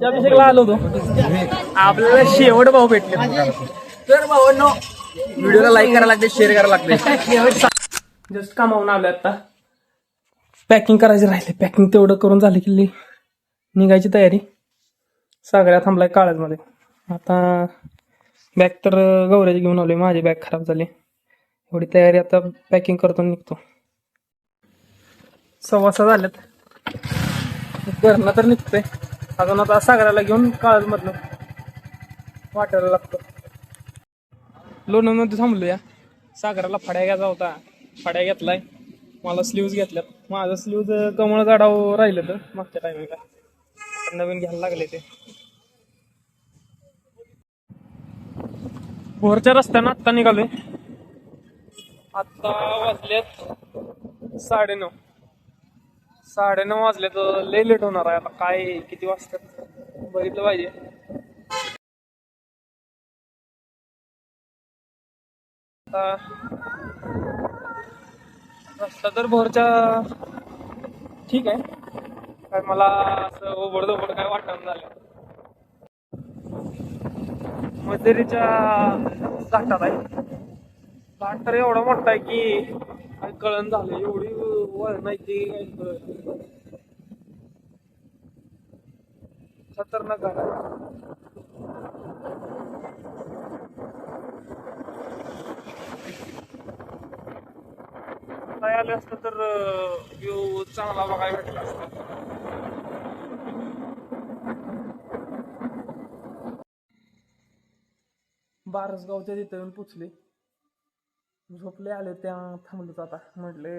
अभिषेकला आलो होतो. आपल्याला शेवट भाऊ भेटले. तर भावांनो व्हिडिओला लाईक करायला लागते शेअर करायला लागते जस्ट कामावून आलो आता. पॅकिंग करायचे राहिले. पॅकिंग तेवढं करून झालं की निघायची तयारी. सागऱ्या थांबलाय काळजमध्ये. आता बॅग तर गौऱ्याची घेऊन आलोय. माझी बॅग खराब झाली. एवढी तयारी आता पॅकिंग करतो निघतो. सव्वासा झाल्यात. घरनं तर निघतोय. अजून आता सागराला घेऊन काळजमधलं वाटायला लागतं. लोणंदमध्ये थांबलो या. सागराला फड्या घ्यायचा होता. फड्या घेतलाय. मला स्लीव्ज घेतल्यात. माझं स्लीव्ज कमळ गाडाव राहिलं तर मागच्या टायमिंगला नवीन घ्यायला लागले ते. भोरच्या रस्त्यानं आत्ता निघालोय. आत्ता वाजलेत साडेनऊ. साडेनऊ वाजले तर लय लेट होणार आहे. आता काय किती वाजतात बघितलं पाहिजे. आता रस्ता तर भोरच्या ठीक आहे. काय मला असं ओबडधोबड काय वाटण झालं. मजेरीच्या घाटात आहे. घाट तर एवढा मोठा आहे की काय कळण झालं. एवढी वळ नाही खतरनाक आहे. आले असतं तर व्ह्यू चांगला बघायला भेटला असता. बारसगावच्या तिथे येऊन पुचले. झोपले आले त्या थांबलोच आता म्हटले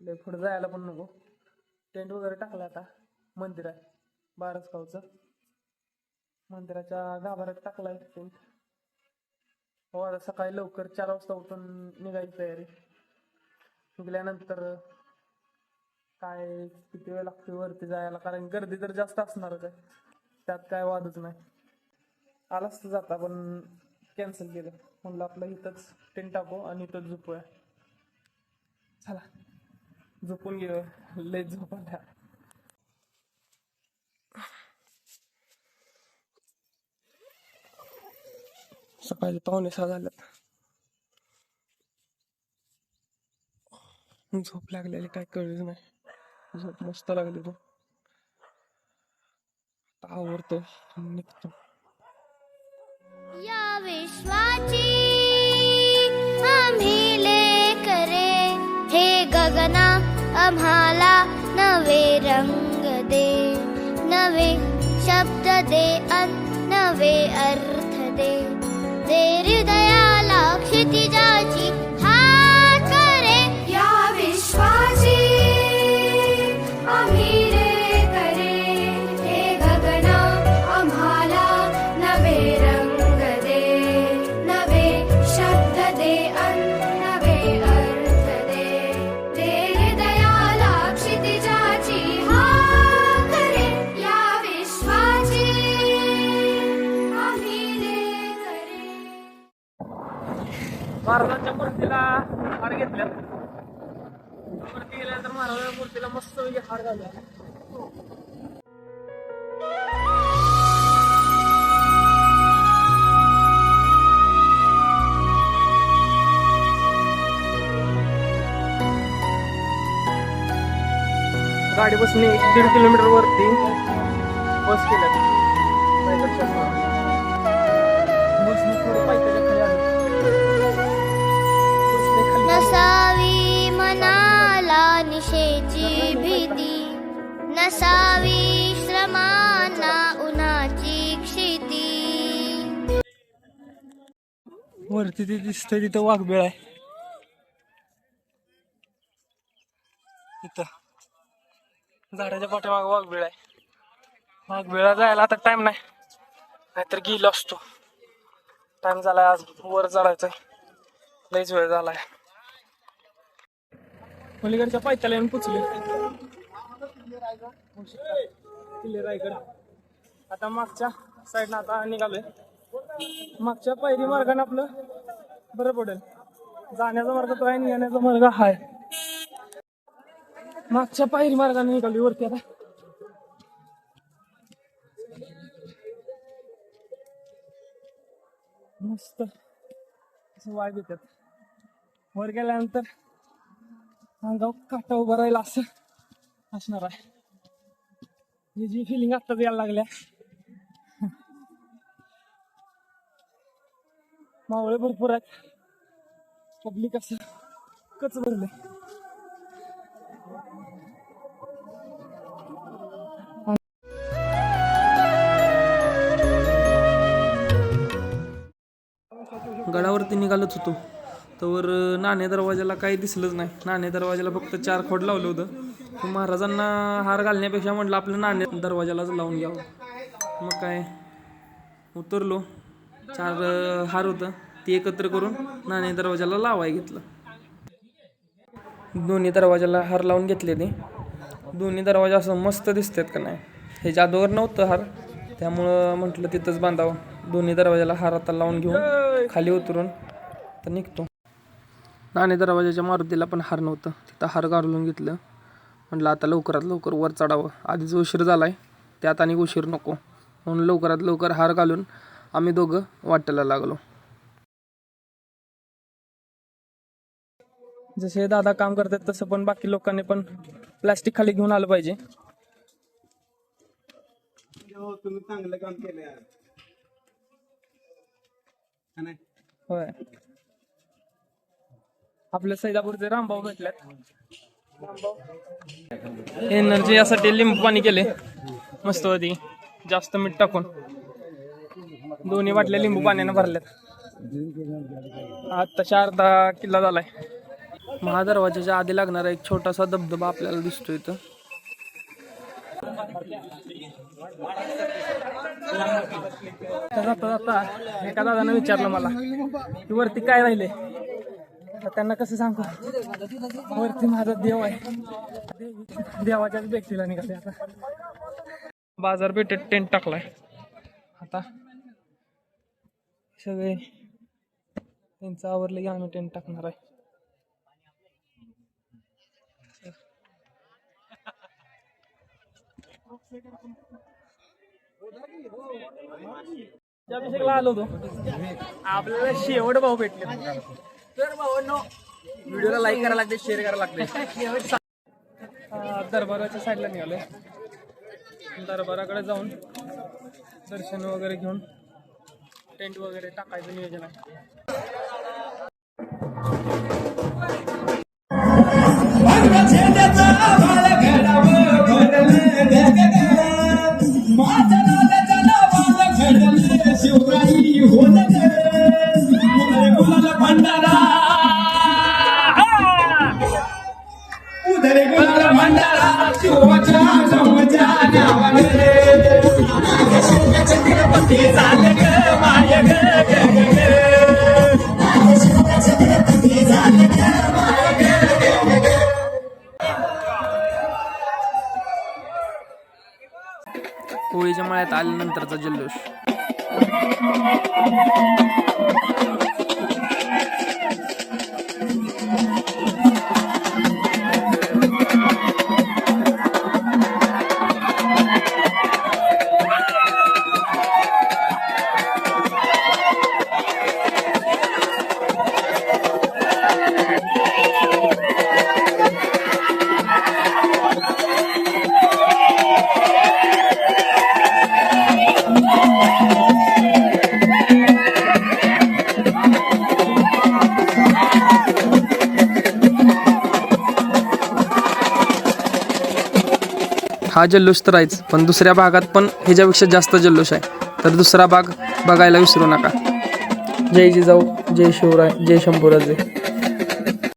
लय पुढे जायला पण नको. टेंट वगैरे टाकला आता मंदिर आहे बारसगावचं. मंदिराच्या गाभाऱ्यात टाकलाय टेंट हो आता सकाळी लवकर चार वाजता उठून निघायची तयारी. निघल्यानंतर काय किती वेळ लागते वरती जायला? कारण गर्दी तर जास्त असणारच आहे. त्यात काय वादच नाही. आलाच तर जाता पण कॅन्सल केलं. म्हणलं आपलं इथंच टेंट टाकू आणि इथंच झोपूया. चला. झोपून घेऊ लय झोप आल्या सकाळी पावणे सहा झाल्यात झोप लागलेली काय कळलीच नाही. झोप मस्त लागली तो आता निघतो. या विश्वाची आम्ही लेकरे हे गगना आम्हाला नवे रंग दे नवे शब्द दे अन नवे अर्थ दे। हृदयाला क्षितिजाची महाराजांच्या मूर्तीला हार घेतल्या. मूर्ती गेल्यानंतर महाराजांच्या मूर्तीला मस्त हार घालूया गाडी बसने एक दीड किलोमीटर वरती बस केल्या रायगडच्या समोर. बसने थोडं पायथ्याच्या खाली आलो. नसावी श्रमांना उन्हाची क्षिती. वरती ते दिसतंय तिथं वाघबेळ आहे. इथं. झाडाच्या पाठीमाग वाघबेळ आहे. वाघबेळा जायला आता टाइम नाही. नाहीतर गेलो असतो. टाइम झालाय आज. वर चढायचं लईच वेळ झालाय. पलीकडच्या पायथ्याला येऊन पुचले किल्ले रायगड होऊ शकतात किल्ले रायगड. आता मागच्या साईडनं आता निघालोय. मागच्या पहिली मार्गाने आपलं बरं पडेल. जाण्याचा मार्ग तो आहे आणि येण्याचा मार्ग हा आहे मागच्या पायरी मार्गाने निघाली वरती आता. मस्त. असं वाघ येतात वर गेल्यानंतर अंगाव काटा उभा राहिला असं. असणार आहे. ही जी फिलिंग आत्ताच यायला लागल्या. मावळे भरपूर आहेत. पब्लिक असं कच भरले गडावरती निघालत होतो. तर नाणे दरवाजाला काही दिसलंच नाही. नाणे दरवाजाला फक्त चार खोड लावलं होतं. महाराजांना हार घालण्यापेक्षा म्हटलं आपलं नाणे दरवाजालाच लावून घ्यावं. मग काय? उतरलो. चार हार होतं. ते एकत्र करून नाणे दरवाजाला लावाय घेतलं. दोन्ही दरवाजाला हार लावून घेतले ते. दोन्ही दरवाजा असं मस्त दिसतात का नाही? हे जादूवर नव्हतं हार. त्यामुळं म्हटलं तिथंच बांधावं. दोन्ही दरवाजाला हार आता लावून घेऊन खाली उतरून तर निघतो. नाणे दरवाजाच्या मारुतीला पण हार नव्हतं. तिथं हार घालून घेतलं. म्हटलं आता लवकरात लवकर वर चढावं. आधीच उशीर झालाय. त्यात आणि उशीर नको. म्हणून लवकरात लवकर हार घालून आम्ही दोघं वाटेला लागलो. जसे दादा काम करतात तसं पण बाकी लोकांनी पण प्लास्टिक खाली घेऊन आलं पाहिजे. हो तुम्ही चांगलं काम केलं हा? होय. आपल्या सैदापूरचे रामभाऊ भेटल्यात एनर्जी यासाठी लिंबू पाणी केले. मस्त होती. जास्त मीठ टाकून. दोन्ही बाटल्या लिंबू पाण्यानं भरल्यात. आत्ताच्या अर्धा किल्ला झालाय. महादरवाजाच्या आधी लागणारा एक छोटासा धबधबा आपल्याला दिसतो इथं. जाता जाता एका दादानं विचारलं मला की वरती काय राहिले तर त्यांना कसं सांगू? वरती माझा देव आहे. देवाच्याच व्यक्तीला निघाले आता. बाजारपेठेत टेंट टाकलाय. आता सगळे त्यांचं आवरलं की आम्ही टेंट टाकणार आहे. अभिषेकला आलो होतो. आपल्याला शेवट भाऊ भेटले. तर भावांनो व्हिडिओला लाईक करायला लागते शेअर करायला लागते दरबाराच्या साईडला निघालोय. दरबाराकडे जाऊन दर्शन वगैरे घेऊन टेंट वगैरे टाकायचं नियोजन आहे. मळ्यात आल्यानंतरचा जल्लोष हा जल्लोष तर आहेच पण दुसऱ्या भागात पण ह्याच्यापेक्षा जास्त जल्लोष आहे. तर दुसरा भाग बघायला विसरू नका. जय जिजाऊ जय शिवराय जय शंभूराजे.